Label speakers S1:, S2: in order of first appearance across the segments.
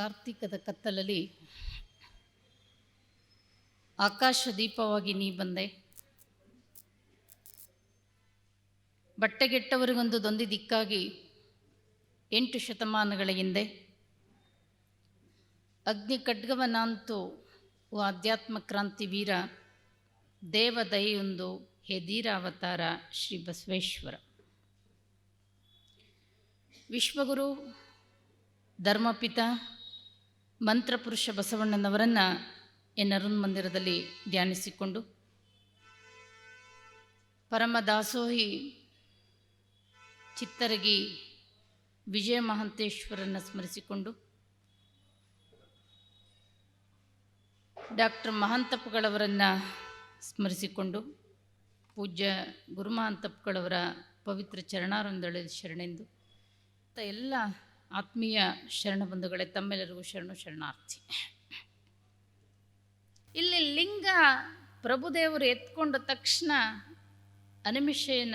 S1: ಕಾರ್ತಿಕದ ಕತ್ತಲಲ್ಲಿ ಆಕಾಶ ದೀಪವಾಗಿ ನೀ ಬಂದೆ. ಬಟ್ಟೆಗೆಟ್ಟವರಿಗೊಂದು ದೊಂದಿ ದಿಕ್ಕಾಗಿ ಎಂಟು ಶತಮಾನಗಳ ಹಿಂದೆ. ಅಗ್ನಿ ಖಡ್ಗವನಾಂತು ಆಧ್ಯಾತ್ಮ ಕ್ರಾಂತಿ ವೀರ, ದೇವ ದಯೆಯೊಂದು ಹೆದೀರ ಅವತಾರ ಶ್ರೀ ಬಸವೇಶ್ವರ. ವಿಶ್ವಗುರು, ಧರ್ಮಪಿತ ಮಂತ್ರಪುರುಷ ಬಸವಣ್ಣನವರನ್ನು ಎನ್ ಅರುಣ್ ಮಂದಿರದಲ್ಲಿ ಧ್ಯಾನಿಸಿಕೊಂಡು ಪರಮ ದಾಸೋಹಿ ಚಿತ್ತರಗಿ ವಿಜಯ ಮಹಂತೇಶ್ವರನ್ನ ಸ್ಮರಿಸಿಕೊಂಡು ಡಾಕ್ಟರ್ ಮಹಾಂತಪ್ಪಗಳವರನ್ನು ಸ್ಮರಿಸಿಕೊಂಡು ಪೂಜ್ಯ ಗುರುಮಹಾಂತಪ್ಪಗಳವರ ಪವಿತ್ರ ಚರಣಾರಂದಳ ಶರಣೆಂದು ಎಲ್ಲ ಆತ್ಮೀಯ ಶರಣ ಬಂಧುಗಳೇ, ತಮ್ಮೆಲ್ಲರಿಗೂ ಶರಣು ಶರಣಾರ್ಥಿ. ಇಲ್ಲಿ ಲಿಂಗ ಪ್ರಭುದೇವರು ಎತ್ಕೊಂಡ ತಕ್ಷಣ ಅನಿಮಿಷೇನ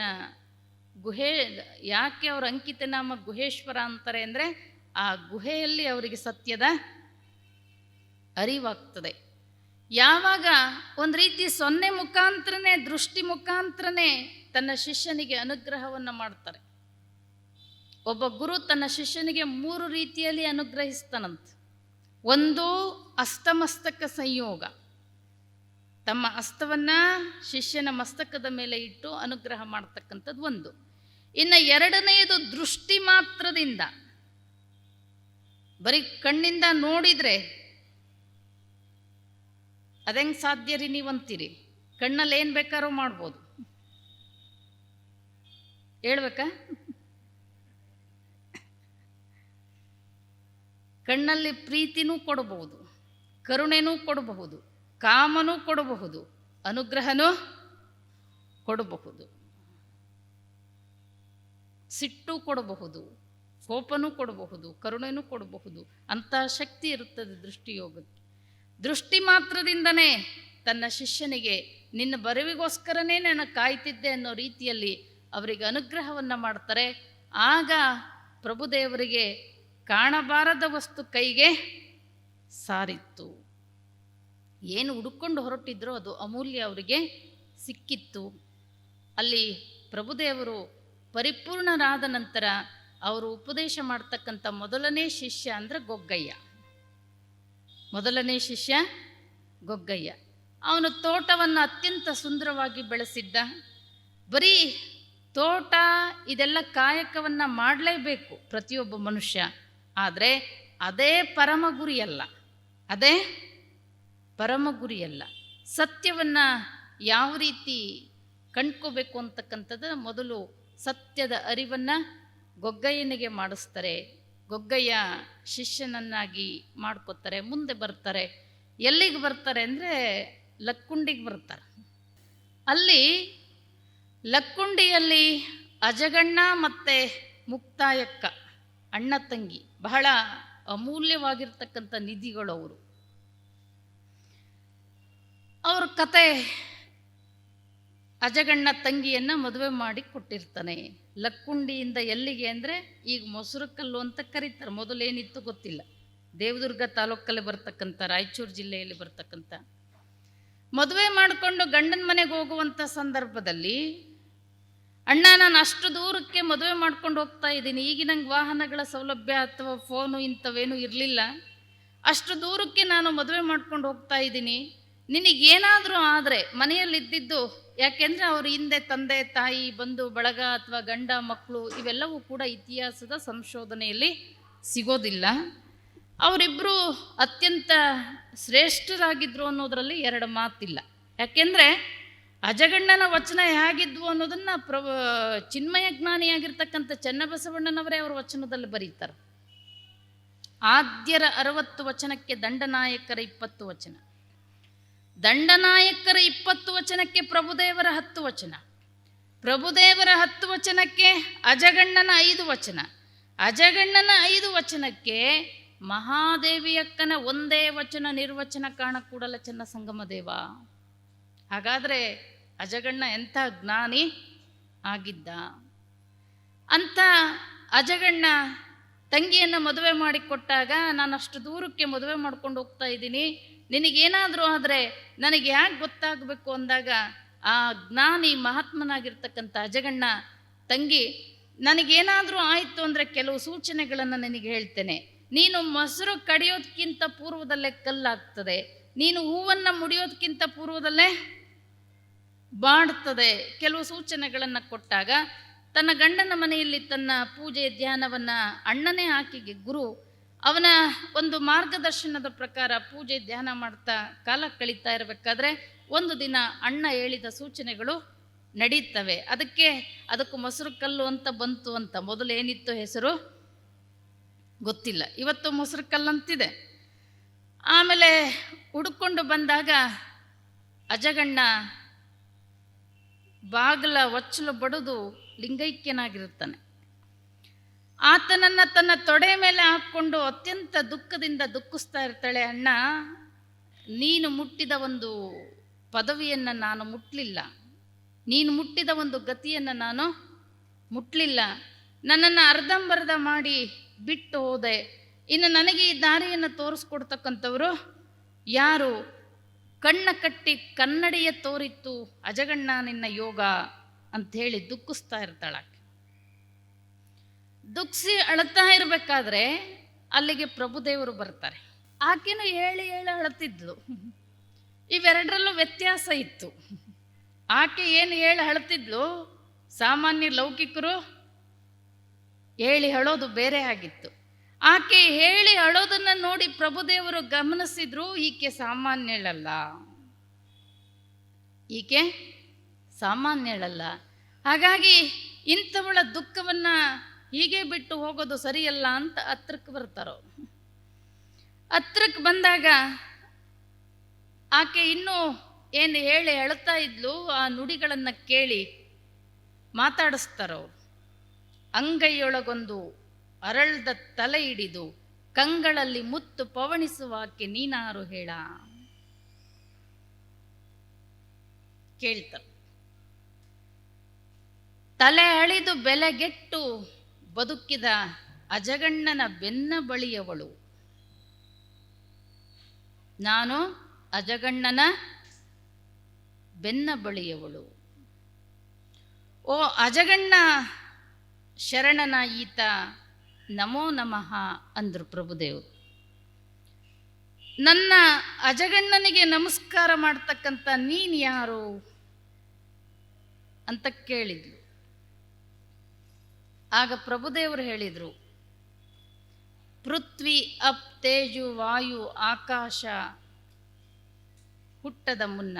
S1: ಗುಹೆ, ಯಾಕೆ ಅವ್ರ ಅಂಕಿತ ನಾಮ ಗುಹೇಶ್ವರ ಅಂತಾರೆ ಅಂದರೆ, ಆ ಗುಹೆಯಲ್ಲಿ ಅವರಿಗೆ ಸತ್ಯದ ಅರಿವಾಗ್ತದೆ. ಯಾವಾಗ ಒಂದು ರೀತಿ ಸೊನ್ನೆ ಮುಖಾಂತರನೇ, ದೃಷ್ಟಿ ಮುಖಾಂತರನೇ ತನ್ನ ಶಿಷ್ಯನಿಗೆ ಅನುಗ್ರಹವನ್ನು ಮಾಡ್ತಾರೆ. ಒಬ್ಬ ಗುರು ತನ್ನ ಶಿಷ್ಯನಿಗೆ ಮೂರು ರೀತಿಯಲ್ಲಿ ಅನುಗ್ರಹಿಸ್ತಾನಂತ. ಒಂದು ಅಸ್ತಮಸ್ತಕ ಸಂಯೋಗ. ತಮ್ಮ ಅಸ್ತವನ್ನ ಶಿಷ್ಯನ ಮಸ್ತಕದ ಮೇಲೆ ಇಟ್ಟು ಅನುಗ್ರಹ ಮಾಡ್ತಕ್ಕಂಥದ್ದು ಒಂದು. ಇನ್ನು ಎರಡನೆಯದು ದೃಷ್ಟಿ ಮಾತ್ರದಿಂದ. ಬರೀ ಕಣ್ಣಿಂದ ನೋಡಿದರೆ ಅದೆಂಗೆ ಸಾಧ್ಯ ರೀ ನೀವಂತೀರಿ? ಕಣ್ಣಲ್ಲಿ ಏನು ಬೇಕಾದ್ರೂ ಮಾಡ್ಬೋದು. ಹೇಳ್ಬೇಕಾ? ಕಣ್ಣಲ್ಲಿ ಪ್ರೀತಿನೂ ಕೊಡಬಹುದು, ಕರುಣೆನೂ ಕೊಡಬಹುದು, ಕಾಮನೂ ಕೊಡಬಹುದು, ಅನುಗ್ರಹನೂ ಕೊಡಬಹುದು. ಸಿಟ್ಟು ಕೊಡಬಹುದು, ಕೋಪನೂ ಕೊಡಬಹುದು, ಕರುಣೆನೂ ಕೊಡಬಹುದು, ಅಂತ ಶಕ್ತಿ ಇರುತ್ತದೆ ದೃಷ್ಟಿಯೋಗಕ್ಕೆ. ದೃಷ್ಟಿ ಮಾತ್ರದಿಂದನೇ ತನ್ನ ಶಿಷ್ಯನಿಗೆ, ನಿನ್ನ ಬರವಿಗೋಸ್ಕರನೇ ನಾನು ಕಾಯ್ತಿದ್ದೆ ಅನ್ನೋ ರೀತಿಯಲ್ಲಿ ಅವರಿಗೆ ಅನುಗ್ರಹವನ್ನು ಮಾಡ್ತಾರೆ. ಆಗ ಪ್ರಭುದೇವರಿಗೆ ಕಾಣಬಾರದ ವಸ್ತು ಕೈಗೆ ಸಾರಿತ್ತು. ಏನು ಹುಡುಕೊಂಡು ಹೊರಟಿದ್ರೋ ಅದು ಅಮೂಲ್ಯ ಅವರಿಗೆ ಸಿಕ್ಕಿತ್ತು. ಅಲ್ಲಿ ಪ್ರಭುದೇವರು ಪರಿಪೂರ್ಣರಾದ ನಂತರ ಅವರು ಉಪದೇಶ ಮಾಡ್ತಕ್ಕಂಥ ಮೊದಲನೇ ಶಿಷ್ಯ ಅಂದರೆ ಗೊಗ್ಗಯ್ಯ. ಮೊದಲನೇ ಶಿಷ್ಯ ಗೊಗ್ಗಯ್ಯ. ಅವನು ತೋಟವನ್ನು ಅತ್ಯಂತ ಸುಂದರವಾಗಿ ಬೆಳೆಸಿದ್ದ. ಬರೀ ತೋಟ ಇದೆಲ್ಲ ಕಾಯಕವನ್ನು ಮಾಡಲೇಬೇಕು ಪ್ರತಿಯೊಬ್ಬ ಮನುಷ್ಯ. ಆದರೆ ಅದೇ ಪರಮ ಗುರಿಯಲ್ಲ ಅದೇ ಪರಮ ಗುರಿಯಲ್ಲ ಸತ್ಯವನ್ನು ಯಾವ ರೀತಿ ಕಂಡ್ಕೋಬೇಕು ಅಂತಕ್ಕಂಥದ್ದು ಮೊದಲು ಸತ್ಯದ ಅರಿವನ್ನು ಗೊಗ್ಗಯ್ಯನಿಗೆ ಮಾಡಿಸ್ತಾರೆ. ಗೊಗ್ಗಯ್ಯ ಶಿಷ್ಯನನ್ನಾಗಿ ಮಾಡ್ಕೋತಾರೆ, ಮುಂದೆ ಬರ್ತಾರೆ. ಎಲ್ಲಿಗೆ ಬರ್ತಾರೆ ಅಂದರೆ ಲಕ್ಕುಂಡಿಗೆ ಬರ್ತಾರೆ. ಅಲ್ಲಿ ಲಕ್ಕುಂಡಿಯಲ್ಲಿ ಅಜಗಣ್ಣ ಮತ್ತು ಮುಕ್ತಾಯಕ್ಕ ಅಣ್ಣ ತಂಗಿ. ಬಹಳ ಅಮೂಲ್ಯವಾಗಿರ್ತಕ್ಕಂಥ ನಿಧಿಗಳು ಅವರು. ಅವ್ರ ಕತೆ ಅಜಗಣ್ಣ ತಂಗಿಯನ್ನು ಮದುವೆ ಮಾಡಿ ಕೊಟ್ಟಿರ್ತಾನೆ. ಲಕ್ಕುಂಡಿಯಿಂದ ಎಲ್ಲಿಗೆ ಅಂದರೆ ಈಗ ಮೊಸರು ಕಲ್ಲು ಅಂತ ಕರೀತಾರೆ. ಮೊದಲೇನಿತ್ತು ಗೊತ್ತಿಲ್ಲ. ದೇವದುರ್ಗ ತಾಲೂಕಲ್ಲಿ ಬರ್ತಕ್ಕಂಥ, ರಾಯಚೂರು ಜಿಲ್ಲೆಯಲ್ಲಿ ಬರ್ತಕ್ಕಂಥ. ಮದುವೆ ಮಾಡಿಕೊಂಡು ಗಂಡನ ಮನೆಗೆ ಹೋಗುವಂಥ ಸಂದರ್ಭದಲ್ಲಿ ಅಣ್ಣ ನಾನು ಅಷ್ಟು ದೂರಕ್ಕೆ ಮದುವೆ ಮಾಡ್ಕೊಂಡು ಹೋಗ್ತಾ ಇದ್ದೀನಿ. ಈಗಿನಂಗೆ ವಾಹನಗಳ ಸೌಲಭ್ಯ ಅಥವಾ ಫೋನು ಇಂಥವೇನು ಇರಲಿಲ್ಲ. ಅಷ್ಟು ದೂರಕ್ಕೆ ನಾನು ಮದುವೆ ಮಾಡ್ಕೊಂಡು ಹೋಗ್ತಾ ಇದ್ದೀನಿ. ನಿನಗೇನಾದರೂ ಆದರೆ ಮನೆಯಲ್ಲಿದ್ದಿದ್ದು, ಯಾಕೆಂದರೆ ಅವ್ರ ಹಿಂದೆ ತಂದೆ, ತಾಯಿ, ಬಂಧು, ಬಳಗ ಅಥವಾ ಗಂಡ ಮಕ್ಕಳು ಇವೆಲ್ಲವೂ ಕೂಡ ಇತಿಹಾಸದ ಸಂಶೋಧನೆಯಲ್ಲಿ ಸಿಗೋದಿಲ್ಲ. ಅವರಿಬ್ಬರು ಅತ್ಯಂತ ಶ್ರೇಷ್ಠರಾಗಿದ್ದರು ಅನ್ನೋದರಲ್ಲಿ ಎರಡು ಮಾತಿಲ್ಲ. ಯಾಕೆಂದರೆ ಅಜಗಣ್ಣನ ವಚನ ಹೇಗಿದ್ವು ಅನ್ನೋದನ್ನು ಪ್ರ ಚಿನ್ಮಯ ಜ್ಞಾನಿಯಾಗಿರ್ತಕ್ಕಂಥ ಚನ್ನಬಸವಣ್ಣನವರೇ ಅವರ ವಚನದಲ್ಲಿ ಬರೀತಾರೆ. ಆದ್ಯರ ಅರವತ್ತು ವಚನಕ್ಕೆ ದಂಡನಾಯಕರ ಇಪ್ಪತ್ತು ವಚನ. ದಂಡನಾಯಕರ ಇಪ್ಪತ್ತು ವಚನಕ್ಕೆ ಪ್ರಭುದೇವರ ಹತ್ತು ವಚನ. ಪ್ರಭುದೇವರ ಹತ್ತು ವಚನಕ್ಕೆ ಅಜಗಣ್ಣನ ಐದು ವಚನ. ಅಜಗಣ್ಣನ ಐದು ವಚನಕ್ಕೆ ಮಹಾದೇವಿಯಕ್ಕನ ಒಂದೇ ವಚನ ನಿರ್ವಚನ ಕಾಣ ಕೂಡಲ ಚೆನ್ನ ಸಂಗಮ ದೇವ ಹಾಗಾದರೆ ಅಜಗಣ್ಣ ಎಂಥ ಜ್ಞಾನಿ ಆಗಿದ್ದ? ಅಂಥ ಅಜಗಣ್ಣ ತಂಗಿಯನ್ನು ಮದುವೆ ಮಾಡಿಕೊಟ್ಟಾಗ ನಾನು ಅಷ್ಟು ದೂರಕ್ಕೆ ಮದುವೆ ಮಾಡ್ಕೊಂಡು ಹೋಗ್ತಾ ಇದ್ದೀನಿ. ನಿನಗೇನಾದರೂ ಆದರೆ ನನಗೆ ಯಾಕೆ ಗೊತ್ತಾಗಬೇಕು ಅಂದಾಗ ಆ ಜ್ಞಾನಿ ಮಹಾತ್ಮನಾಗಿರ್ತಕ್ಕಂಥ ಅಜಗಣ್ಣ ತಂಗಿ, ನನಗೇನಾದರೂ ಆಯಿತು ಅಂದರೆ ಕೆಲವು ಸೂಚನೆಗಳನ್ನು ನಿನಗೆ ಹೇಳ್ತೇನೆ. ನೀನು ಮೊಸರು ಕಡಿಯೋದಕ್ಕಿಂತ ಪೂರ್ವದಲ್ಲೇ ಕಲ್ಲಾಗ್ತದೆ. ನೀನು ಹೂವನ್ನು ಮುಡಿಯೋದಕ್ಕಿಂತ ಪೂರ್ವದಲ್ಲೇ ಬಾಡ್ತದೆ ಕೆಲವು ಸೂಚನೆಗಳನ್ನು ಕೊಟ್ಟಾಗ ತನ್ನ ಗಂಡನ ಮನೆಯಲ್ಲಿ ತನ್ನ ಪೂಜೆ ಧ್ಯಾನವನ್ನು ಅಣ್ಣನೇ ಹಾಕಿಗೆ ಗುರು ಅವನ ಒಂದು ಮಾರ್ಗದರ್ಶನದ ಪ್ರಕಾರ ಪೂಜೆ ಧ್ಯಾನ ಮಾಡ್ತಾ ಕಾಲ ಕಳೀತಾ ಇರಬೇಕಾದ್ರೆ ಒಂದು ದಿನ ಅಣ್ಣ ಹೇಳಿದ ಸೂಚನೆಗಳು ನಡೀತವೆ. ಅದಕ್ಕೆ ಅದಕ್ಕೂ ಮೊಸರು ಕಲ್ಲು ಅಂತ ಬಂತು ಅಂತ ಮೊದಲು ಏನಿತ್ತು ಹೆಸರು? ಗೊತ್ತಿಲ್ಲ. ಇವತ್ತು ಮೊಸರು ಕಲ್ಲಂತಿದೆ ಆಮೇಲೆ ಹುಡುಕೊಂಡು ಬಂದಾಗ ಅಜಗಣ್ಣ ಬಾಗಿಲ ಒಚ್ಚಲು ಬಡಿದು ಲಿಂಗೈಕ್ಯನಾಗಿರುತ್ತಾನೆ. ಆತನನ್ನು ತನ್ನ ತೊಡೆ ಮೇಲೆ ಹಾಕ್ಕೊಂಡು ಅತ್ಯಂತ ದುಃಖದಿಂದ ದುಃಖಿಸ್ತಾ ಇರ್ತಾಳೆ, ಅಣ್ಣ, ನೀನು ಮುಟ್ಟಿದ ಒಂದು ಪದವಿಯನ್ನು ನಾನು ಮುಟ್ಟಲಿಲ್ಲ ನೀನು ಮುಟ್ಟಿದ ಒಂದು ಗತಿಯನ್ನು ನಾನು ಮುಟ್ಟಲಿಲ್ಲ ನನ್ನನ್ನು ಅರ್ಧಂಬರ್ಧ ಮಾಡಿ ಬಿಟ್ಟು ಹೋದೆ. ಇನ್ನು ನನಗೆ ಈ ದಾರಿಯನ್ನು ತೋರಿಸ್ಕೊಡ್ತಕ್ಕಂಥವರು ಯಾರು? ಕಣ್ಣ ಕಟ್ಟಿ ಕನ್ನಡಿಯ ತೋರಿತ್ತು, ಅಜಗಣ್ಣ, ನಿನ್ನ ಯೋಗ ಅಂಥೇಳಿ ದುಃಖಿಸ್ತಾ ಇರ್ತಾಳಾಕೆ ದುಃಖಿಸಿ ಅಳತಾ ಇರಬೇಕಾದ್ರೆ ಅಲ್ಲಿಗೆ ಪ್ರಭುದೇವರು ಬರ್ತಾರೆ. ಆಕೆನು ಹೇಳಿ ಹೇಳಿ ಅಳ್ತಿದ್ಲು. ಇವೆರಡರಲ್ಲೂ ವ್ಯತ್ಯಾಸ ಇತ್ತು. ಆಕೆ ಏನು ಹೇಳಿ ಅಳ್ತಿದ್ಲು? ಸಾಮಾನ್ಯ ಲೌಕಿಕರು ಹೇಳಿ ಹೇಳೋದು ಬೇರೆ ಆಗಿತ್ತು. ಆಕೆ ಹೇಳಿ ಅಳೋದನ್ನ ನೋಡಿ ಪ್ರಭುದೇವರು ಗಮನಿಸಿದ್ರು, ಈಕೆ ಸಾಮಾನ್ಯಳಲ್ಲ. ಈಕೆ ಸಾಮಾನ್ಯಳಲ್ಲ. ಹಾಗಾಗಿ ಇಂಥವಳ ದುಃಖವನ್ನ ಹೀಗೆ ಬಿಟ್ಟು ಹೋಗೋದು ಸರಿಯಲ್ಲ ಅಂತ ಹತ್ರಕ್ಕೆ ಬರ್ತಾರೋ. ಹತ್ರಕ್ಕೆ ಬಂದಾಗ ಆಕೆ ಇನ್ನೂ ಏನು ಹೇಳಿ ಹೇಳ್ತಾ ಇದ್ಲು, ಆ ನುಡಿಗಳನ್ನು ಕೇಳಿ ಮಾತಾಡಿಸ್ತಾರೋ. ಅಂಗೈಯೊಳಗೊಂದು ಅರಳ್ದ ತಲೆ ಹಿಡಿದು ಕಂಗಳಲ್ಲಿ ಮುತ್ತು ಪವಣಿಸುವಾಕೆ ನೀನಾರು ಹೇಳ. ಕೇಳ್ತಾರೆ ತಲೆ ಅಳಿದು ಬೆಲೆಗೆಟ್ಟು ಬದುಕಿದ ಅಜಗಣ್ಣನ ಬೆನ್ನ ಬಳಿಯವಳು. ನಾನು ಅಜಗಣ್ಣನ ಬೆನ್ನ ಬಳಿಯವಳು. ಓ ಅಜಗಣ್ಣ ಶರಣನ ಈತ ನಮೋ ನಮಃ ಅಂದರು ಪ್ರಭುದೇವರು ನನ್ನ ಅಜಗಣ್ಣನಿಗೆ ನಮಸ್ಕಾರ ಮಾಡ್ತಕ್ಕಂಥ ನೀನು ಯಾರು? ಅಂತ ಕೇಳಿದ್ಲು. ಆಗ ಪ್ರಭುದೇವರು ಹೇಳಿದರು, ಪೃಥ್ವಿ ಅಪ್ ತೇಜು ವಾಯು ಆಕಾಶ ಹುಟ್ಟದ ಮುನ್ನ.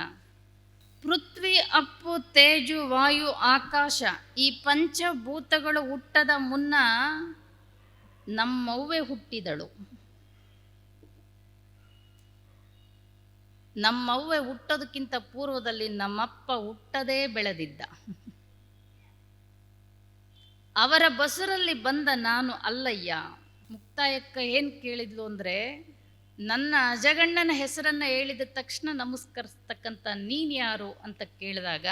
S1: ಪೃಥ್ವಿ ಅಪ್ಪು ತೇಜು ವಾಯು ಆಕಾಶ ಈ ಪಂಚಭೂತಗಳು ಹುಟ್ಟದ ಮುನ್ನ ನಮ್ಮವ್ವೆ ಹುಟ್ಟಿದಳು. ನಮ್ಮವ್ವೆ ಹುಟ್ಟೋದಕ್ಕಿಂತ ಪೂರ್ವದಲ್ಲಿ ನಮ್ಮಪ್ಪ ಹುಟ್ಟದೇ ಬೆಳೆದಿದ್ದ. ಅವರ ಬಸರಲ್ಲಿ ಬಂದ ನಾನು ಅಲ್ಲಯ್ಯ. ಮುಕ್ತಾಯಕ್ಕ ಏನು ಕೇಳಿದ್ಲು ಅಂದರೆ, ನನ್ನ ಅಜಗಣ್ಣನ ಹೆಸರನ್ನು ಹೇಳಿದ ತಕ್ಷಣ ನಮಸ್ಕರಿಸ್ತಕ್ಕಂಥ ನೀನು ಯಾರು ಅಂತ ಕೇಳಿದಾಗ,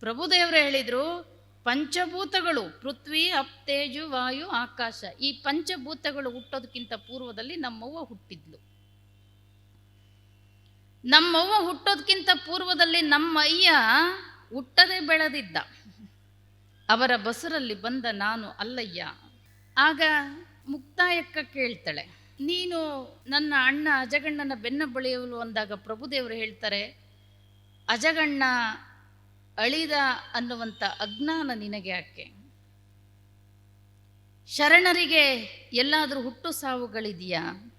S1: ಪ್ರಭುದೇವರು ಹೇಳಿದರು ಪಂಚಭೂತಗಳು, ಪೃಥ್ವಿ ಅಪ್ತೇಜು ವಾಯು, ಆಕಾಶ, ಈ ಪಂಚಭೂತಗಳು ಹುಟ್ಟೋದಕ್ಕಿಂತ ಪೂರ್ವದಲ್ಲಿ ನಮ್ಮವ್ವ ಹುಟ್ಟಿದ್ಲು. ನಮ್ಮವ್ವ ಹುಟ್ಟೋದಕ್ಕಿಂತ ಪೂರ್ವದಲ್ಲಿ ನಮ್ಮ ಅಯ್ಯ ಹುಟ್ಟದೇ ಬೆಳೆದಿದ್ದ. ಅವರ ಬಸರಲ್ಲಿ ಬಂದ ನಾನು ಅಲ್ಲಯ್ಯ. ಆಗ ಮುಕ್ತಾಯಕ್ಕ ಕೇಳ್ತಾಳೆ, ನೀನು ನನ್ನ ಅಣ್ಣ ಅಜಗಣ್ಣನ ಬೆನ್ನ ಬಳಿಯಲು ಅಂದಾಗ ಪ್ರಭುದೇವರು ಹೇಳ್ತಾರೆ, ಅಜಗಣ್ಣ ಅಳಿದ ಅನ್ನುವಂತ ಅಜ್ಞಾನ ನಿನಗೆ ಯಾಕೆ? ಶರಣರಿಗೆ ಎಲ್ಲಾದರೂ ಹುಟ್ಟು ಸಾವುಗಳಿದೆಯಾ?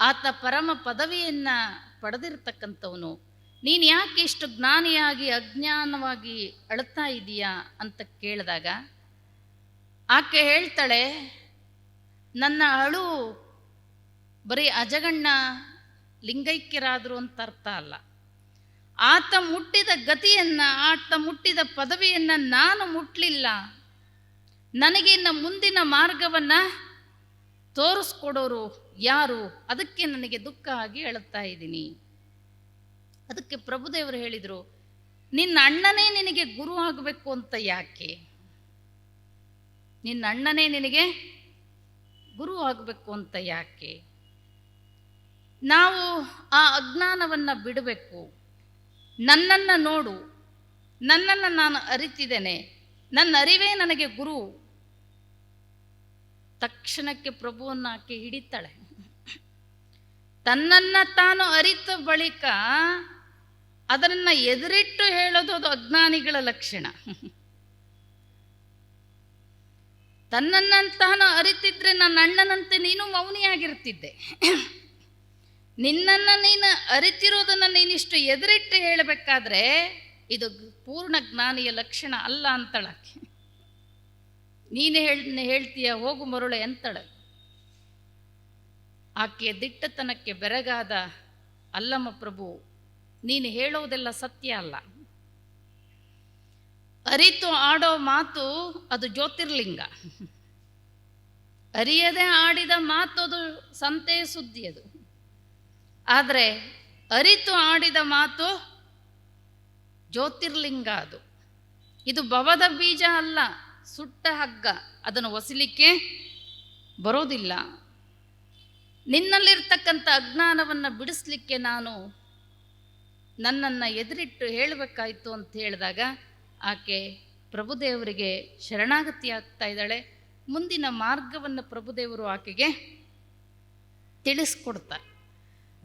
S1: ಆತ ಪರಮ ಪದವಿಯನ್ನ ಪಡೆದಿರ್ತಕ್ಕಂಥವನು. ನೀನು ಯಾಕೆ ಇಷ್ಟು ಜ್ಞಾನಿಯಾಗಿ, ಅಜ್ಞಾನವಾಗಿ ಅಳ್ತಾ ಇದೀಯಾ ಅಂತ ಕೇಳಿದಾಗ, ಆಕೆ ಹೇಳ್ತಾಳೆ, ನನ್ನ ಅಳು ಬರೀ ಅಜಗಣ್ಣ ಲಿಂಗೈಕ್ಯರಾದರು ಅಂತ ಅರ್ಥ ಅಲ್ಲ. ಆತ ಮುಟ್ಟಿದ ಗತಿಯನ್ನ, ಆತ ಮುಟ್ಟಿದ ಪದವಿಯನ್ನ ನಾನು ಮುಟ್ಲಿಲ್ಲ. ನನಗೆ ಇನ್ನು ಮುಂದಿನ ಮಾರ್ಗವನ್ನ ತೋರಿಸ್ಕೊಡೋರು ಯಾರು? ಅದಕ್ಕೆ ನನಗೆ ದುಃಖ ಆಗಿ ಹೇಳುತ್ತಾ ಇದ್ದೀನಿ. ಅದಕ್ಕೆ ಪ್ರಭುದೇವರು ಹೇಳಿದರು, ನಿನ್ನ ಅಣ್ಣನೇ ನಿನಗೆ ಗುರು ಆಗಬೇಕು ಅಂತ ಯಾಕೆ? ನಿನ್ನ ಅಣ್ಣನೇ ನಿನಗೆ ಗುರು ಆಗಬೇಕು ಅಂತ ಯಾಕೆ? ನಾವು ಆ ಅಜ್ಞಾನವನ್ನು ಬಿಡಬೇಕು. ನನ್ನನ್ನು ನೋಡು. ನನ್ನನ್ನು ನಾನು ಅರಿತಿದ್ದೇನೆ. ನನ್ನ ಅರಿವೇ ನನಗೆ ಗುರು. ತಕ್ಷಣಕ್ಕೆ ಪ್ರಭುವನ್ನು ಆಕೆ ಹಿಡಿತಾಳೆ. ತನ್ನನ್ನು ತಾನು ಅರಿತ ಬಳಿಕ ಅದನ್ನು ಎದುರಿಟ್ಟು ಹೇಳೋದು ಅದು ಅಜ್ಞಾನಿಗಳ ಲಕ್ಷಣ. ತನ್ನನ್ನು ತಾನು ಅರಿತಿದ್ರೆ ನನ್ನ ಅಣ್ಣನಂತೆ ನೀನು ಮೌನಿಯಾಗಿರ್ತಿದ್ದೆ. ನಿನ್ನನ್ನು ನೀನು ಅರಿತಿರೋದನ್ನು ನೀನಿಷ್ಟು ಎದುರಿಟ್ಟು ಹೇಳಬೇಕಾದ್ರೆ ಇದು ಪೂರ್ಣ ಜ್ಞಾನಿಯ ಲಕ್ಷಣ ಅಲ್ಲ ಅಂತಳಕ್ಕೆ. ನೀನು ಹೇಳ್ ಹೇಳ್ತೀಯ, ಹೋಗು ಮರುಳೆ ಅಂತಳ. ಆಕೆಯ ದಿಟ್ಟತನಕ್ಕೆ ಬೆರಗಾದ ಅಲ್ಲಮ್ಮ ಪ್ರಭು, ನೀನು ಹೇಳೋದೆಲ್ಲ ಸತ್ಯ ಅಲ್ಲ. ಅರಿತು ಆಡೋ ಮಾತು ಅದು ಜ್ಯೋತಿರ್ಲಿಂಗ. ಅರಿಯದೆ ಆಡಿದ ಮಾತು ಅದು ಸಂತೆ ಸುದ್ದಿ ಅದು ಆದರೆ ಅರಿತು ಆಡಿದ ಮಾತು ಜ್ಯೋತಿರ್ಲಿಂಗ ಅದು. ಇದು ಭವದ ಬೀಜ ಅಲ್ಲ, ಸುಟ್ಟ ಹಗ್ಗ. ಅದನ್ನು ಒಸಿಲಿಕ್ಕೆ ಬರೋದಿಲ್ಲ. ನಿನ್ನಲ್ಲಿರ್ತಕ್ಕಂಥ ಅಜ್ಞಾನವನ್ನು ಬಿಡಿಸ್ಲಿಕ್ಕೆ ನಾನು ನನ್ನನ್ನು ಎದುರಿಟ್ಟು ಹೇಳಬೇಕಾಯಿತು ಅಂತ ಹೇಳಿದಾಗ ಆಕೆ ಪ್ರಭುದೇವರಿಗೆ ಶರಣಾಗತಿ ಆಗ್ತಾ ಇದ್ದಾಳೆ. ಮುಂದಿನ ಮಾರ್ಗವನ್ನು ಪ್ರಭುದೇವರು ಆಕೆಗೆ ತಿಳಿಸ್ಕೊಡ್ತಾರೆ.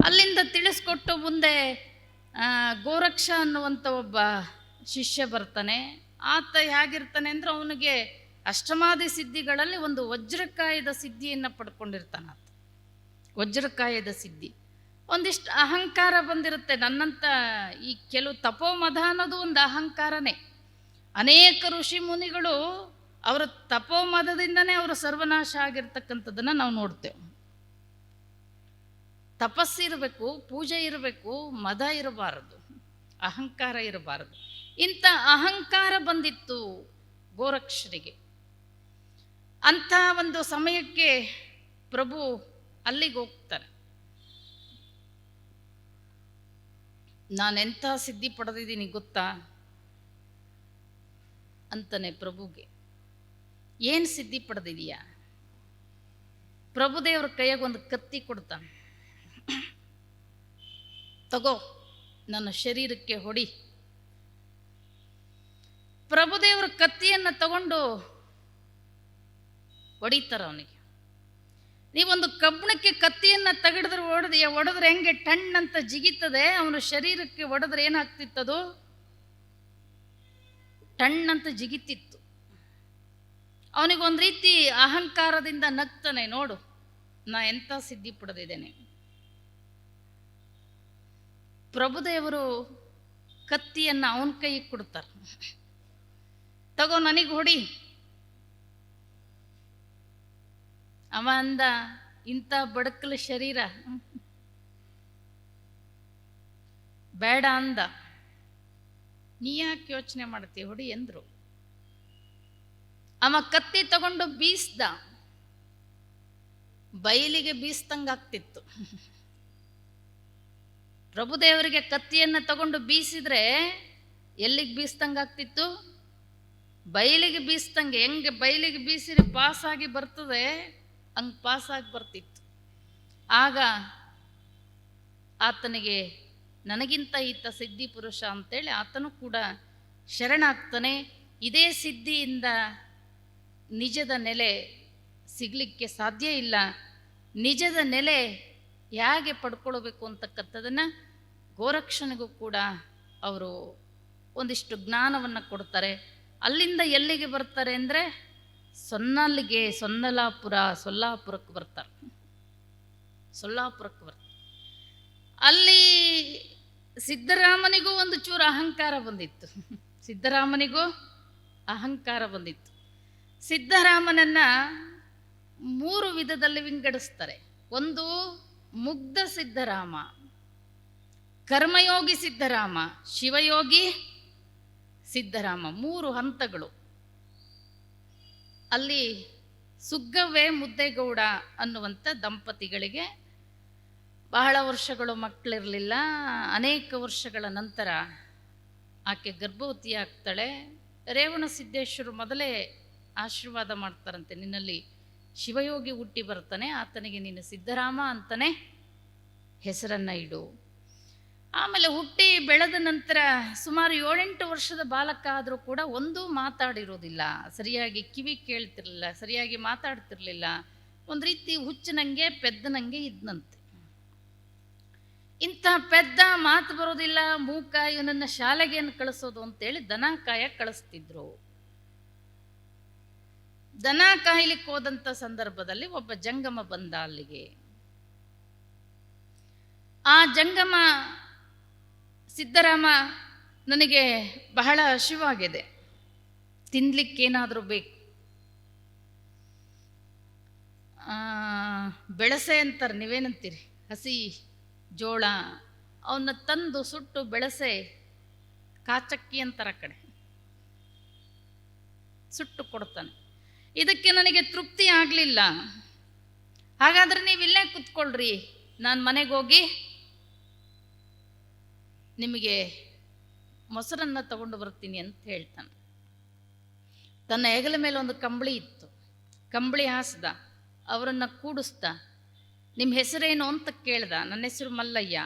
S1: ಅಲ್ಲಿಂದ ತಿಳಿಸ್ಕೊಟ್ಟು ಮುಂದೆ ಗೋರಕ್ಷ ಅನ್ನುವಂಥ ಒಬ್ಬ ಶಿಷ್ಯ ಬರ್ತಾನೆ. ಆತ ಹೇಗಿರ್ತಾನೆ ಅಂದರೆ ಅವನಿಗೆ ಅಷ್ಟಮಾದಿ ಸಿದ್ಧಿಗಳಲ್ಲಿ ಒಂದು ವಜ್ರಕಾಯದ ಸಿದ್ಧಿಯನ್ನು ಪಡ್ಕೊಂಡಿರ್ತಾನೆ ವಜ್ರಕಾಯದ ಸಿದ್ಧಿ. ಒಂದಿಷ್ಟು ಅಹಂಕಾರ ಬಂದಿರುತ್ತೆ. ನನ್ನಂಥ ಈ ಕೆಲವು ತಪೋಮದ ಅನ್ನೋದು ಒಂದು ಅಹಂಕಾರನೇ. ಅನೇಕ ಋಷಿ ಮುನಿಗಳು ಅವರ ತಪೋಮದದಿಂದನೇ ಅವರು ಸರ್ವನಾಶ ಆಗಿರ್ತಕ್ಕಂಥದ್ದನ್ನು ನಾವು ನೋಡ್ತೇವೆ. ತಪಸ್ಸಿರಬೇಕು ಪೂಜೆ ಇರಬೇಕು, ಮದ ಇರಬಾರದು, ಅಹಂಕಾರ ಇರಬಾರದು. ಇಂಥ ಅಹಂಕಾರ ಬಂದಿತ್ತು ಗೋರಕ್ಷರಿಗೆ. ಅಂಥ ಒಂದು ಸಮಯಕ್ಕೆ ಪ್ರಭು ಅಲ್ಲಿಗೆ ಹೋಗ್ತಾರೆ. ನಾನೆಂಥ ಸಿದ್ಧಿ ಪಡೆದಿದ್ದೀನಿ ಗೊತ್ತಾ? ಅಂತಾನೆ ಪ್ರಭುಗೆ. ಏನು ಸಿದ್ಧಿ ಪಡೆದಿದೀಯಾ ಪ್ರಭುದೇವ್ರ ಕೈಯಾಗ ಒಂದು ಕತ್ತಿ ಕೊಡ್ತಾನೆ. ತಗೋ, ನನ್ನ ಶರೀರಕ್ಕೆ ಹೊಡಿ. ಪ್ರಭುದೇವ್ರ ಕತ್ತಿಯನ್ನು ತಗೊಂಡು ಹೊಡಿತಾರ ಅವನಿಗೆ. ನೀವೊಂದು ಕಬ್ಬಣಕ್ಕೆ ಕತ್ತಿಯನ್ನು ತಗಡಿದ್ರೆ ಹೊಡೆದು, ಹೊಡೆದ್ರೆ ಹೆಂಗೆ ಟಣ್ಣಂತ ಜಿಗಿತದೆ, ಅವನ ಶರೀರಕ್ಕೆ ಹೊಡೆದ್ರೆ ಏನಾಗ್ತಿತ್ತದು? ಟಣ್ ಅಂತ ಜಿಗಿತಿತ್ತು. ಅವನಿಗೊಂದು ರೀತಿ ಅಹಂಕಾರದಿಂದ ನಗ್ತಾನೆ ನೋಡು. ನಾ ಎಂಥ ಸಿದ್ಧಿ ಪಡೆದಿದ್ದೇನೆ. ಪ್ರಭುದೇವರು ಕತ್ತಿಯನ್ನು ಅವನ ಕೈಗೆ ಕೊಡ್ತಾರೆ. ತಗೋ ನನಗೆ ಹೊಡಿ. ಅವ ಅಂದ, ಇಂಥ ಬಡಕಲ ಶರೀರ. ಬೇಡ ಅಂದ. ನೀ ಯಾಕೆ ಯೋಚನೆ ಮಾಡ್ತಿ? ಹೊಡಿ ಎಂದ್ರು. ಅವ ಕತ್ತಿ ತಗೊಂಡು ಬೀಸ್ದ. ಬಯಲಿಗೆ ಬೀಸ್ದಂಗಾಗ್ತಿತ್ತು ಪ್ರಭುದೇವರಿಗೆ ಕತ್ತಿಯನ್ನು ತಗೊಂಡು ಬೀಸಿದ್ರೆ ಎಲ್ಲಿಗೆ ಬೀಸ್ದಂಗಾಗ್ತಿತ್ತು? ಬಯಲಿಗೆ ಬೀಸ್ದಂಗೆ. ಹೆಂಗೆ ಬಯಲಿಗೆ ಬೀಸಿರಿ ಪಾಸಾಗಿ ಬರ್ತದೆ? ಹಂಗೆ ಪಾಸಾಗಿ ಬರ್ತಿತ್ತು. ಆಗ ಆತನಿಗೆ ನನಗಿಂತ ಈತ ಸಿದ್ಧಿ ಪುರುಷ ಅಂತೇಳಿ ಆತನು ಕೂಡ ಶರಣಾಗ್ತಾನೆ. ಇದೇ ಸಿದ್ಧಿಯಿಂದ ನಿಜದ ನೆಲೆ ಸಿಗಲಿಕ್ಕೆ ಸಾಧ್ಯ ಇಲ್ಲ. ನಿಜದ ನೆಲೆ ಹೇಗೆ ಪಡ್ಕೊಳ್ಬೇಕು ಅಂತಕ್ಕಂಥದ್ದನ್ನು ಗೋರಕ್ಷನಿಗೂ ಕೂಡ ಅವರು ಒಂದಿಷ್ಟು ಜ್ಞಾನವನ್ನು ಕೊಡ್ತಾರೆ. ಅಲ್ಲಿಂದ ಎಲ್ಲಿಗೆ ಬರ್ತಾರೆ ಅಂದರೆ ಸೊನ್ನಲ್ಲಿಗೆ, ಸೊನ್ನಲಾಪುರ, ಸೊಲ್ಲಾಪುರಕ್ಕೆ ಬರ್ತಾರೆ. ಸೊಲ್ಲಾಪುರಕ್ಕೆ ಬರ್ತಾರೆ. ಅಲ್ಲಿ ಸಿದ್ದರಾಮನಿಗೂ ಒಂದು ಚೂರು ಅಹಂಕಾರ ಬಂದಿತ್ತು. ಸಿದ್ದರಾಮನಿಗೂ ಅಹಂಕಾರ ಬಂದಿತ್ತು. ಸಿದ್ದರಾಮನನ್ನ ಮೂರು ವಿಧದಲ್ಲಿ ವಿಂಗಡಿಸ್ತಾರೆ. ಒಂದು ಮುಗ್ಧ ಸಿದ್ದರಾಮ ಕರ್ಮಯೋಗಿ ಸಿದ್ಧರಾಮ, ಶಿವಯೋಗಿ ಸಿದ್ಧರಾಮ, ಮೂರು ಹಂತಗಳು. ಅಲ್ಲಿ ಸುಗ್ಗವೇ ಮುದ್ದೇಗೌಡ ಅನ್ನುವಂಥ ದಂಪತಿಗಳಿಗೆ ಬಹಳ ವರ್ಷಗಳು ಮಕ್ಕಳಿರಲಿಲ್ಲ ಅನೇಕ ವರ್ಷಗಳ ನಂತರ ಆಕೆ ಗರ್ಭವತಿ ಆಗ್ತಾಳೆ ರೇವಣ ಸಿದ್ದೇಶ್ವರು ಮೊದಲೇ ಆಶೀರ್ವಾದ ಮಾಡ್ತಾರಂತೆ, ನಿನ್ನಲ್ಲಿ ಶಿವಯೋಗಿ ಹುಟ್ಟಿ ಬರ್ತಾನೆ, ಆತನಿಗೆ ನೀನು ಸಿದ್ಧರಾಮ ಅಂತಲೇ ಹೆಸರನ್ನು ಇಡು. ಆಮೇಲೆ ಹುಟ್ಟಿ ಬೆಳೆದ ನಂತರ ಸುಮಾರು ಏಳೆಂಟು ವರ್ಷದ ಬಾಲಕ ಆದರೂ ಕೂಡ ಒಂದೂ ಮಾತಾಡಿರೋದಿಲ್ಲ. ಸರಿಯಾಗಿ ಕಿವಿ ಕೇಳ್ತಿರ್ಲಿಲ್ಲ, ಸರಿಯಾಗಿ ಮಾತಾಡ್ತಿರ್ಲಿಲ್ಲ. ಒಂದು ರೀತಿ ಹುಚ್ಚನಂಗೆ, ಪೆದ್ದನಂಗೆ ಇದ್ನಂತೆ. ಇಂಥ ಪೆದ್ದ ಮಾತು ಬರೋದಿಲ್ಲ, ಮೂಕ ಇವನನ್ನ ಶಾಲೆಗೇನು ಕಳಿಸೋದು ಅಂತೇಳಿ ದನ ಕಾಯ ಕಳಿಸ್ತಿದ್ರು. ದನ ಕಾಯ್ಲಿಕ್ಕೆ ಹೋದಂಥ ಸಂದರ್ಭದಲ್ಲಿ ಒಬ್ಬ ಜಂಗಮ ಬಂದ ಅಲ್ಲಿಗೆ. ಆ ಜಂಗಮ ಸಿದ್ದರಾಮ ನನಗೆ ಬಹಳ ಹಸಿವಾಗಿದೆ. ತಿನ್ಲಿಕ್ಕೇನಾದರೂ ಬೇಕು. ಬೆಳಸೆ ಅಂತಾರೆ, ನೀವೇನಂತೀರಿ? ಹಸಿ ಜೋಳ ಅವನ್ನ ತಂದು ಸುಟ್ಟು ಬೆಳಸೆ, ಕಾಚಕ್ಕಿ ಅಂತಾರೆ ಕಡೆ. ಸುಟ್ಟು ಕೊಡ್ತಾನೆ. ಇದಕ್ಕೆ ನನಗೆ ತೃಪ್ತಿ ಆಗಲಿಲ್ಲ. ಹಾಗಾದ್ರೆ ನೀವು ಇಲ್ಲೇ ಕುತ್ಕೊಳ್ರಿ. ನಾನು ಮನೆಗೆ ಹೋಗಿ ನಿಮಗೆ ಮೊಸರನ್ನ ತಗೊಂಡು ಬರ್ತೀನಿ ಅಂತ ಹೇಳ್ತಾನೆ. ತನ್ನ ಹೆಗಲ ಮೇಲೆ ಒಂದು ಕಂಬಳಿ ಇತ್ತು. ಕಂಬಳಿ ಹಾಸ್ದ. ಅವರನ್ನು ಕೂಡಿಸ್ದ. ನಿಮ್ಮ ಹೆಸರೇನು? ಅಂತ ಕೇಳ್ದ. ನನ್ನ ಹೆಸರು ಮಲ್ಲಯ್ಯ.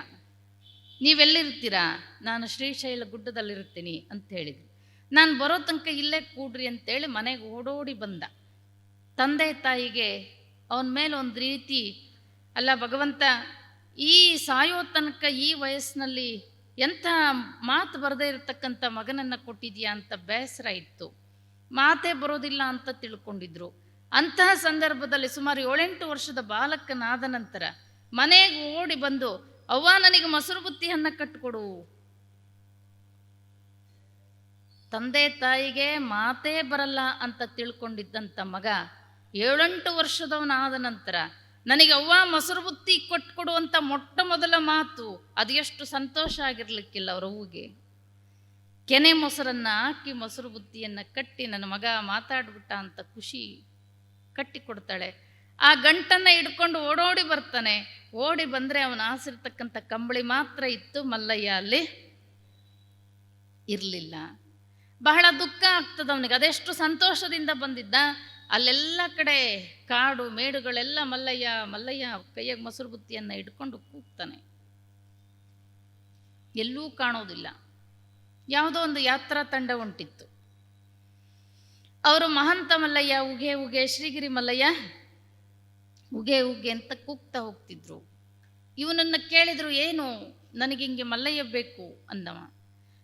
S1: ನೀವೆಲ್ಲಿರ್ತೀರಾ? ನಾನು ಶ್ರೀಶೈಲ ಗುಡ್ಡದಲ್ಲಿರ್ತೀನಿ ಅಂತ ಹೇಳಿದ್ರು. ನಾನು ಬರೋ ತನಕ ಇಲ್ಲೇ ಕೂಡ್ರಿ ಅಂತೇಳಿ ಮನೆಗೆ ಓಡೋಡಿ ಬಂದ. ತಂದೆ ತಾಯಿಗೆ ಅವನ ಮೇಲೆ ಒಂದು ರೀತಿ, ಅಲ್ಲ ಭಗವಂತ, ಈ ಸಾಯೋ ತನಕ ಈ ವಯಸ್ಸಿನಲ್ಲಿ ಎಂಥ ಮಾತು ಬರದೇ ಇರತಕ್ಕಂಥ ಮಗನನ್ನು ಕೊಟ್ಟಿದೆಯಾ ಅಂತ ಬೇಸರ ಇತ್ತು. ಮಾತೇ ಬರೋದಿಲ್ಲ ಅಂತ ತಿಳ್ಕೊಂಡಿದ್ರು. ಅಂತಹ ಸಂದರ್ಭದಲ್ಲಿ ಸುಮಾರು ಏಳೆಂಟು ವರ್ಷದ ಬಾಲಕನಾದ ನಂತರ ಮನೆಗೆ ಓಡಿ ಬಂದು, ಅವ್ವ ನನಗೆ ಮೊಸರು ಬುತ್ತಿಯನ್ನು ಕಟ್ಟಿಕೊಡು ತಂದೆ ತಾಯಿಗೆ ಮಾತೇ ಬರಲ್ಲ ಅಂತ ತಿಳ್ಕೊಂಡಿದ್ದಂಥ ಮಗ ಏಳೆಂಟು ವರ್ಷದವನಾದ ನಂತರ ನನಗೆ ಅವ್ವ ಮೊಸರು ಬುತ್ತಿ ಅಂತ ಮೊಟ್ಟ ಮೊದಲ ಮಾತು ಅದು ಎಷ್ಟು ಸಂತೋಷ ಆಗಿರ್ಲಿಕ್ಕಿಲ್ಲ ಅವರ ಹೂಗೆ ಕೆನೆ ಮೊಸರನ್ನು ಹಾಕಿ ಮೊಸರು ಬುತ್ತಿಯನ್ನು ಕಟ್ಟಿ ನನ್ನ ಮಗ ಮಾತಾಡ್ಬಿಟ್ಟ ಅಂತ ಖುಷಿ ಕಟ್ಟಿಕೊಡ್ತಾಳೆ ಆ ಗಂಟನ್ನು ಹಿಡ್ಕೊಂಡು ಓಡೋಡಿ ಬರ್ತಾನೆ. ಓಡಿ ಬಂದರೆ ಅವನ ಆಸಿರ್ತಕ್ಕಂಥ ಕಂಬಳಿ ಮಾತ್ರ ಇತ್ತು, ಮಲ್ಲಯ್ಯ ಅಲ್ಲಿ ಇರಲಿಲ್ಲ. ಬಹಳ ದುಃಖ ಆಗ್ತದೆ ಅವನಿಗೆ. ಅದೆಷ್ಟು ಸಂತೋಷದಿಂದ ಬಂದಿದ್ದ? ಅಲ್ಲೆಲ್ಲ ಕಡೆ ಕಾಡು, ಮೇಡುಗಳೆಲ್ಲ ಮಲ್ಲಯ್ಯ ಮಲ್ಲಯ್ಯ ಕೈಯಾಗ ಮೊಸರು ಬುತ್ತಿಯನ್ನು ಇಟ್ಕೊಂಡು ಕೂಗ್ತಾನೆ. ಎಲ್ಲೂ ಕಾಣೋದಿಲ್ಲ. ಯಾವುದೋ ಒಂದು ಯಾತ್ರಾ ತಂಡ ಹೊಂಟಿತ್ತು ಅವರು ಮಹಂತ ಮಲ್ಲಯ್ಯ, ಉಗೆ ಉಗೆ, ಶ್ರೀಗಿರಿ ಮಲ್ಲಯ್ಯ, ಉಗೆ ಉಗೆ ಅಂತ ಕೂಗ್ತಾ ಹೋಗ್ತಿದ್ರು. ಇವನನ್ನು ಕೇಳಿದ್ರು, ಏನು? ನನಗೆ ಹಿಂಗೆ ಮಲ್ಲಯ್ಯ ಬೇಕು ಅಂದವ.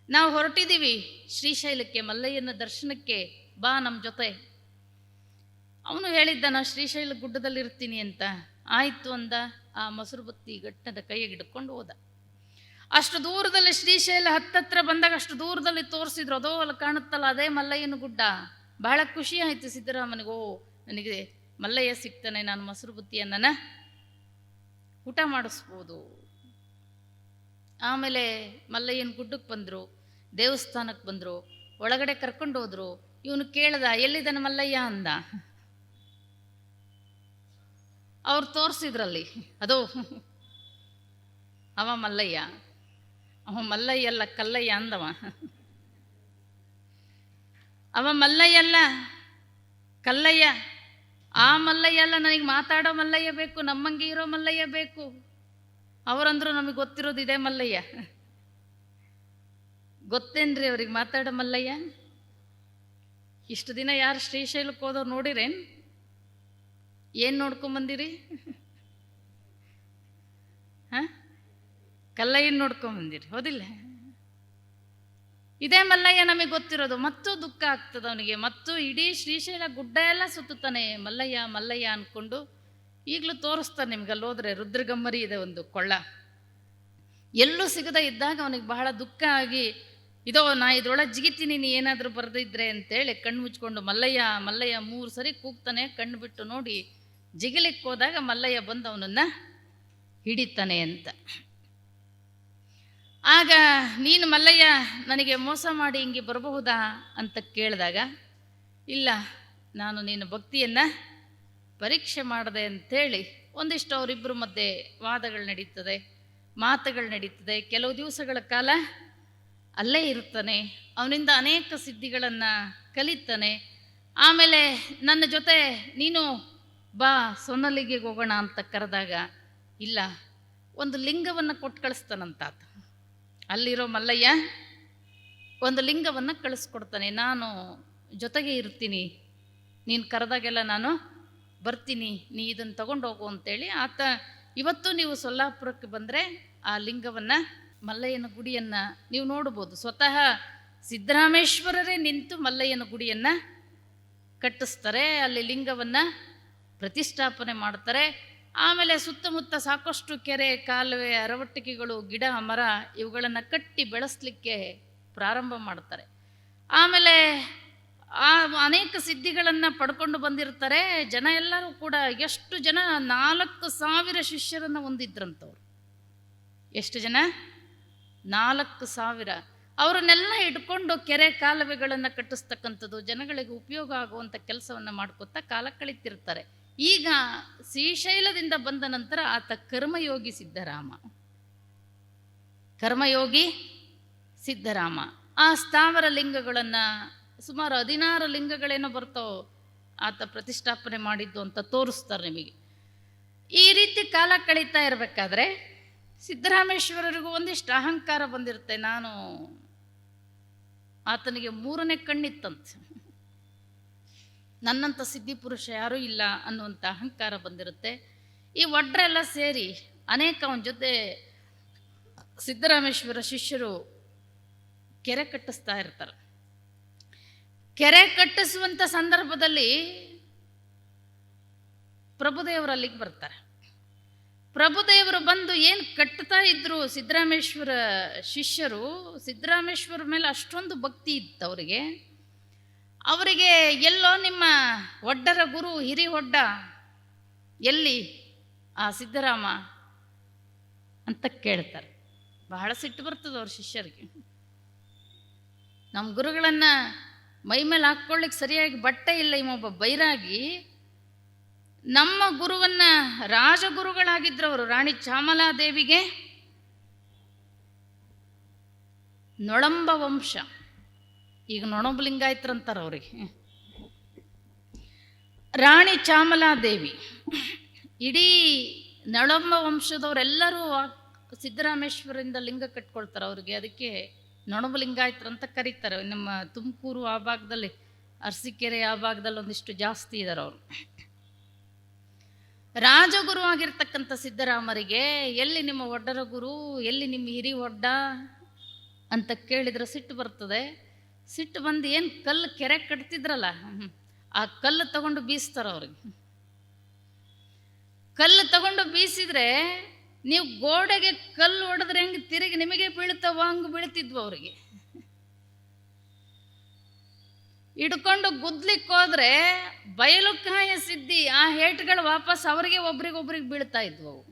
S1: ನಾವು ಹೊರಟಿದ್ದೀವಿ ಶ್ರೀಶೈಲಕ್ಕೆ, ಮಲ್ಲಯ್ಯನ ದರ್ಶನಕ್ಕೆ ಬಾ ನಮ್ಮ ಜೊತೆ. ಅವನು ಹೇಳಿದ್ದ, ನಾ ಶ್ರೀಶೈಲ ಗುಡ್ಡದಲ್ಲಿ ಇರ್ತೀನಿ ಅಂತ. ಆಯಿತು ಅಂದ. ಆ ಮೊಸರು ಬತ್ತಿ ಗಟ್ಟದ ಕೈಯಾಗ ಹಿಡ್ಕೊಂಡು ಹೋದ. ಅಷ್ಟು ದೂರದಲ್ಲಿ ಶ್ರೀಶೈಲ ಹತ್ತತ್ರ ಬಂದಾಗ ಅಷ್ಟು ದೂರದಲ್ಲಿ ತೋರಿಸಿದ್ರು. ಅದೋ ಅಲ್ಲಿ, ಕಾಣುತ್ತಲ್ಲ, ಅದೇ ಮಲ್ಲಯ್ಯನ ಗುಡ್ಡ. ಬಹಳ ಖುಷಿ ಆಯಿತು ಸಿದ್ದರಾಮನಿಗೆ. ಓ ನನಗೆ ಮಲ್ಲಯ್ಯ ಸಿಗ್ತಾನೆ, ನಾನು ಮೊಸರು ಬುತ್ತಿಯನ್ನ ಊಟ ಮಾಡಿಸ್ಬೋದು. ಆಮೇಲೆ ಮಲ್ಲಯ್ಯನ ಗುಡ್ಡಕ್ಕೆ ಬಂದರು ದೇವಸ್ಥಾನಕ್ಕೆ ಬಂದರು, ಒಳಗಡೆ ಕರ್ಕೊಂಡು ಹೋದರು. ಇವನು ಕೇಳ್ದ, ಎಲ್ಲಿದ್ದಾನೆ ಮಲ್ಲಯ್ಯ? ಅಂದ. ಅವ್ರು ತೋರಿಸಿದ್ರಲ್ಲಿ. ಅದು ಅವ ಮಲ್ಲಯ್ಯ. ಅವ ಮಲ್ಲಯ್ಯ ಅಲ್ಲ ಕಲ್ಲಯ್ಯ ಅಂದವ. ಅವ ಮಲ್ಲಯ್ಯಲ್ಲ ಕಲ್ಲಯ್ಯ. ಆ ಮಲ್ಲಯ್ಯ ಅಲ್ಲ ನನಗೆ ಮಾತಾಡೋ ಮಲ್ಲಯ್ಯ ಬೇಕು, ನಮ್ಮಂಗೆ ಇರೋ ಮಲ್ಲಯ್ಯ ಬೇಕು. ಅವರಂದ್ರು ನಮಗೆ ಗೊತ್ತಿರೋದು ಇದೇ ಮಲ್ಲಯ್ಯ. ಗೊತ್ತೇನ್ರಿ ಅವ್ರಿಗೆ ಮಾತಾಡೋ ಮಲ್ಲಯ್ಯ? ಇಷ್ಟು ದಿನ ಯಾರು ಶ್ರೀಶೈಲಕ್ಕೆ ಹೋದವ್ರು ನೋಡಿರೇನ್? ಏನು ನೋಡ್ಕೊಂಬಂದಿರಿ ಹಾಂ? ಕಲ್ಲಯ್ಯನ ನೋಡ್ಕೊಂಬಂದಿರಿ ಹೌದಿಲ್ಲ. ಇದೇ ಮಲ್ಲಯ್ಯ ನಮಗೆ ಗೊತ್ತಿರೋದು, ಮತ್ತೂ ದುಃಖ ಆಗ್ತದೆ ಅವನಿಗೆ, ಮತ್ತು ಇಡೀ ಶ್ರೀಶೈಲ ಗುಡ್ಡ ಎಲ್ಲ ಸುತ್ತುತ್ತಾನೆ. ಮಲ್ಲಯ್ಯ ಮಲ್ಲಯ್ಯ ಅಂದ್ಕೊಂಡು ಈಗಲೂ ತೋರಿಸ್ತಾನೆ ನಿಮ್ಗೆ ಅಲ್ಲಿ ಹೋದ್ರೆ, ರುದ್ರಗಮ್ಮರಿ ಇದೆ ಒಂದು ಕೊಳ್ಳ. ಎಲ್ಲೂ ಸಿಗದೆ ಇದ್ದಾಗ ಅವನಿಗೆ ಬಹಳ ದುಃಖ ಆಗಿ, ಇದೋ, ನಾ ಇದ್ರೊಳಗೆ ಜಿಗಿತೀನಿ, ನೀ ಏನಾದರೂ ಬರೆದಿದ್ರೆ ಅಂತೇಳಿ ಕಣ್ಣು ಮುಚ್ಕೊಂಡು ಮಲ್ಲಯ್ಯ ಮಲ್ಲಯ್ಯ ಮೂರು ಸರಿ ಕೂಗ್ತಾನೆ, ಕಣ್ಣು ಬಿಟ್ಟು ನೋಡಿ ಜಿಗಿಲಿಕ್ಕೆ ಹೋದಾಗ ಮಲ್ಲಯ್ಯ ಬಂದು ಅವನನ್ನು ಹಿಡಿತಾನೆ ಅಂತ. ಆಗ ನೀನು ಮಲ್ಲಯ್ಯ, ನನಗೆ ಮೋಸ ಮಾಡಿ ಹಿಂಗೆ ಬರಬಹುದಾ ಅಂತ ಕೇಳಿದಾಗ, ಇಲ್ಲ, ನಾನು ನೀನು ಭಕ್ತಿಯನ್ನು ಪರೀಕ್ಷೆ ಮಾಡಿದೆ ಅಂಥೇಳಿ ಒಂದಿಷ್ಟು ಅವರಿಬ್ಬರ ಮಧ್ಯೆ ವಾದಗಳು ನಡೀತದೆ, ಮಾತುಗಳು ನಡೀತದೆ. ಕೆಲವು ದಿವಸಗಳ ಕಾಲ ಅಲ್ಲೇ ಇರ್ತಾನೆ ಅವನಿಂದ ಅನೇಕ ಸಿದ್ಧಿಗಳನ್ನು ಕಲಿತಾನೆ. ಆಮೇಲೆ ನನ್ನ ಜೊತೆ ನೀನು ಬಾ ಸೊನಲಿಗೆ ಹೋಗೋಣ ಅಂತ ಕರೆದಾಗ, ಇಲ್ಲ, ಒಂದು ಲಿಂಗವನ್ನು ಕೊಟ್ಟು ಕಳಿಸ್ತಾನಂತ ಆತ ಅಲ್ಲಿರೋ ಮಲ್ಲಯ್ಯ, ಒಂದು ಲಿಂಗವನ್ನು ಕಳಿಸ್ಕೊಡ್ತಾನೆ, ನಾನು ಜೊತೆಗೆ ಇರ್ತೀನಿ. ನೀನು ಕರೆದಾಗೆಲ್ಲ ನಾನು ಬರ್ತೀನಿ, ನೀ ಇದನ್ನು ತಗೊಂಡು ಹೋಗು ಅಂತೇಳಿ ಆತ, ಇವತ್ತು ನೀವು ಸೊಲ್ಲಾಪುರಕ್ಕೆ ಬಂದರೆ ಆ ಲಿಂಗವನ್ನು, ಮಲ್ಲಯ್ಯನ ಗುಡಿಯನ್ನು ನೀವು ನೋಡ್ಬೋದು. ಸ್ವತಃ ಸಿದ್ದರಾಮೇಶ್ವರರೇ ನಿಂತು ಮಲ್ಲಯ್ಯನ ಗುಡಿಯನ್ನು ಕಟ್ಟಿಸ್ತಾರೆ, ಅಲ್ಲಿ ಲಿಂಗವನ್ನು ಪ್ರತಿಷ್ಠಾಪನೆ ಮಾಡ್ತಾರೆ. ಆಮೇಲೆ ಸುತ್ತಮುತ್ತ ಸಾಕಷ್ಟು ಕೆರೆ, ಕಾಲುವೆ ಅರವಟ್ಟಿಕೆಗಳು ಗಿಡ, ಮರ ಇವುಗಳನ್ನು ಕಟ್ಟಿ ಬೆಳೆಸಲಿಕ್ಕೆ ಪ್ರಾರಂಭ ಮಾಡ್ತಾರೆ. ಆಮೇಲೆ ಆ ಅನೇಕ ಸಿದ್ಧಿಗಳನ್ನು ಪಡ್ಕೊಂಡು ಬಂದಿರ್ತಾರೆ. ಜನ ಎಲ್ಲರೂ ಕೂಡ ಎಷ್ಟು ಜನ, ನಾಲ್ಕು ಸಾವಿರ ಶಿಷ್ಯರನ್ನು ಹೊಂದಿದ್ರಂಥವ್ರು ಎಷ್ಟು ಜನ? ನಾಲ್ಕು ಸಾವಿರ. ಅವರನ್ನೆಲ್ಲ ಇಟ್ಕೊಂಡು ಕೆರೆ, ಕಾಲುವೆಗಳನ್ನು ಕಟ್ಟಿಸ್ತಕ್ಕಂಥದ್ದು ಜನಗಳಿಗೆ ಉಪಯೋಗ ಆಗುವಂಥ ಕೆಲಸವನ್ನು ಮಾಡ್ಕೊತಾ ಕಾಲ ಕಳೀತಿರ್ತಾರೆ. ಈಗ ಶ್ರೀಶೈಲದಿಂದ ಬಂದ ನಂತರ ಆತ ಕರ್ಮಯೋಗಿ ಸಿದ್ದರಾಮ ಕರ್ಮಯೋಗಿ ಸಿದ್ದರಾಮ ಆ ಸ್ಥಾವರ ಲಿಂಗಗಳನ್ನು ಸುಮಾರು ಹದಿನಾರು ಲಿಂಗಗಳೇನೋ ಬರ್ತಾವೋ ಆತ ಪ್ರತಿಷ್ಠಾಪನೆ ಮಾಡಿದ್ದು ಅಂತ ತೋರಿಸ್ತಾರೆ ನಿಮಗೆ. ಈ ರೀತಿ ಕಾಲ ಕಳೀತಾ ಇರಬೇಕಾದ್ರೆ ಸಿದ್ದರಾಮೇಶ್ವರರಿಗೂ ಒಂದಿಷ್ಟು ಅಹಂಕಾರ ಬಂದಿರುತ್ತೆ. ನಾನು ಆತನಿಗೆ ಮೂರನೇ ಕಣ್ಣಿತ್ತಂತೆ. ನನ್ನಂಥ ಸಿದ್ಧಿ ಪುರುಷ ಯಾರೂ ಇಲ್ಲ ಅನ್ನುವಂಥ ಅಹಂಕಾರ ಬಂದಿರುತ್ತೆ. ಈ ಒಡ್ರೆಲ್ಲ ಸೇರಿ ಅನೇಕ ಅವನ ಜೊತೆ ಸಿದ್ದರಾಮೇಶ್ವರ ಶಿಷ್ಯರು ಕೆರೆ ಕಟ್ಟಿಸ್ತಾ ಇರ್ತಾರೆ. ಕೆರೆ ಕಟ್ಟಿಸುವಂಥ ಸಂದರ್ಭದಲ್ಲಿ ಪ್ರಭುದೇವರು ಅಲ್ಲಿಗೆ ಬರ್ತಾರೆ. ಪ್ರಭುದೇವರು ಬಂದು ಏನು ಕಟ್ತಾ ಇದ್ರು ಸಿದ್ದರಾಮೇಶ್ವರ ಶಿಷ್ಯರು, ಸಿದ್ದರಾಮೇಶ್ವರ ಮೇಲೆ ಅಷ್ಟೊಂದು ಭಕ್ತಿ ಇತ್ತು ಅವರಿಗೆ. ಅವರಿಗೆ ಎಲ್ಲೋ ನಿಮ್ಮ ಒಡ್ಡರ ಗುರು ಹಿರಿ ಹೊಡ್ಡ ಎಲ್ಲಿ? ಆ ಸಿದ್ದರಾಮ ಅಂತ ಕೇಳ್ತಾರೆ. ಬಹಳ ಸಿಟ್ಟು ಬರ್ತದೆ ಅವ್ರ ಶಿಷ್ಯರಿಗೆ. ನಮ್ಮ ಗುರುಗಳನ್ನು ಮೈ ಮೇಲೆ ಹಾಕ್ಕೊಳ್ಳಿಕ್ಕೆ ಸರಿಯಾಗಿ ಬಟ್ಟೆ ಇಲ್ಲ ಇವೊಬ್ಬ ಬೈರಾಗಿ. ನಮ್ಮ ಗುರುವನ್ನ ರಾಜಗುರುಗಳಾಗಿದ್ರು ಅವರು, ರಾಣಿ ಚಾಮಲಾದೇವಿಗೆ ನೊಳಂಬ ವಂಶ. ಈಗ ನೊಣಂಬ ಲಿಂಗಾಯತ್ರಂತಾರೆ ಅವ್ರಿಗೆ. ರಾಣಿ ಚಾಮಲಾದೇವಿ. ಇಡೀ ನಳಂಬ ವಂಶದವರೆಲ್ಲರೂ ಸಿದ್ದರಾಮೇಶ್ವರಿಂದ ಲಿಂಗ ಕಟ್ಕೊಳ್ತಾರೆ ಅವ್ರಿಗೆ. ಅದಕ್ಕೆ ನೊಣಬ ಲಿಂಗಾಯತ್ರು ಅಂತ ಕರೀತಾರೆ. ನಮ್ಮ ತುಮಕೂರು ಆ ಭಾಗದಲ್ಲಿ, ಅರಸಿಕೆರೆ ಆ ಭಾಗದಲ್ಲಿ ಒಂದಿಷ್ಟು ಜಾಸ್ತಿ ಇದ್ದಾರೆ ಅವರು. ರಾಜಗುರು ಆಗಿರ್ತಕ್ಕಂಥ ಸಿದ್ದರಾಮರಿಗೆ, ಎಲ್ಲಿ ನಿಮ್ಮ ಒಡ್ಡರ ಗುರು ಎಲ್ಲಿ ನಿಮ್ಮ ಹಿರಿ ಒಡ್ಡ ಅಂತ ಕೇಳಿದ್ರೆ ಸಿಟ್ಟು ಬರ್ತದೆ. ಸಿಟ್ಟು ಬಂದು ಏನು ಕಲ್ಲು ಕೆರೆ ಕಟ್ತಿದ್ರಲ್ಲ. ಆ ಕಲ್ಲು ತಗೊಂಡು ಬೀಸ್ತಾರ ಅವ್ರಿಗೆ. ಕಲ್ಲು ತಗೊಂಡು ಬೀಸಿದ್ರೆ ನೀವು ಗೋಡೆಗೆ ಕಲ್ಲು ಹೊಡೆದ್ರೆ ಹೆಂಗೆ ತಿರುಗಿ ನಿಮಗೆ ಬೀಳ್ತಾವ ಹಂಗೆ ಬೀಳ್ತಿದ್ವು ಅವರಿಗೆ. ಹಿಡ್ಕೊಂಡು ಗುದ್ಲಿಕ್ಕೆ ಹೋದ್ರೆ ಬಯಲುಕಾಯ ಸಿದ್ಧಿ, ಆ ಹೇಟ್ಗಳು ವಾಪಸ್ ಅವರಿಗೆ ಒಬ್ರಿಗೊಬ್ರಿಗೆ ಬೀಳ್ತಾ ಇದ್ವು ಅವು.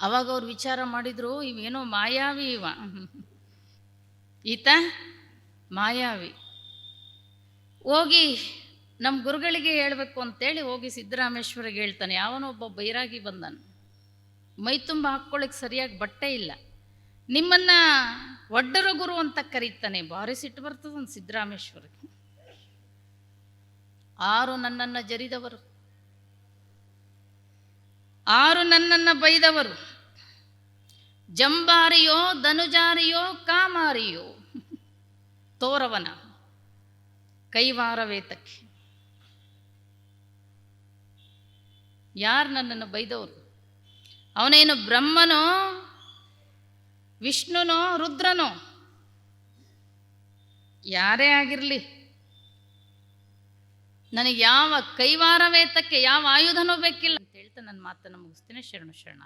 S1: ಅವಾಗ ಅವ್ರು ವಿಚಾರ ಮಾಡಿದ್ರು, ಇವೇನೋ ಮಾಯಾವಿ ಇವ. ಈತ ಮಾಯಾವಿ. ಹೋಗಿ ನಮ್ಮ ಗುರುಗಳಿಗೆ ಹೇಳಬೇಕು ಅಂತೇಳಿ ಹೋಗಿ ಸಿದ್ದರಾಮೇಶ್ವರಿಗೆ ಹೇಳ್ತಾನೆ. ಯಾವನೊಬ್ಬ ಬೈರಾಗಿ ಬಂದನು. ಮೈ ತುಂಬ ಹಾಕ್ಕೊಳ್ಳಿಕ್ಕೆ ಸರಿಯಾಗಿ ಬಟ್ಟೆ ಇಲ್ಲ. ನಿಮ್ಮನ್ನು ಒಡ್ಡರ ಗುರು ಅಂತ ಕರೀತಾನೆ. ಭಾರಿ ಸಿಟ್ಟು ಬರ್ತದೆ ಒಂದು ಸಿದ್ದರಾಮೇಶ್ವರಕ್ಕೆ ಆರು ನನ್ನನ್ನು ಜರಿದವರು. ಆರು ನನ್ನನ್ನು ಬೈದವರು. ಜಂಬಾರಿಯೋ, ಧನುಜಾರಿಯೋ, ಕಾಮಾರಿಯೋ. ತೋರವನ, ಕೈವಾರವೇತಕ್ಕೆ. ಯಾರು ನನ್ನನ್ನು ಬೈದವರು? ಅವನೇನು ಬ್ರಹ್ಮನೋ, ವಿಷ್ಣುನೋ, ರುದ್ರನೋ? ಯಾರೇ ಆಗಿರಲಿ. ನನಗೆ ಯಾವ ಕೈವಾರ ವೇತಕ್ಕೆ ಯಾವ ಆಯುಧನೂ ಬೇಕಿಲ್ಲ. ಅಂತ ಹೇಳ್ತಾ ನನ್ನ ಮಾತನ್ನು ಮುಗಿಸ್ತೇನೆ. ಶರಣು ಶರಣ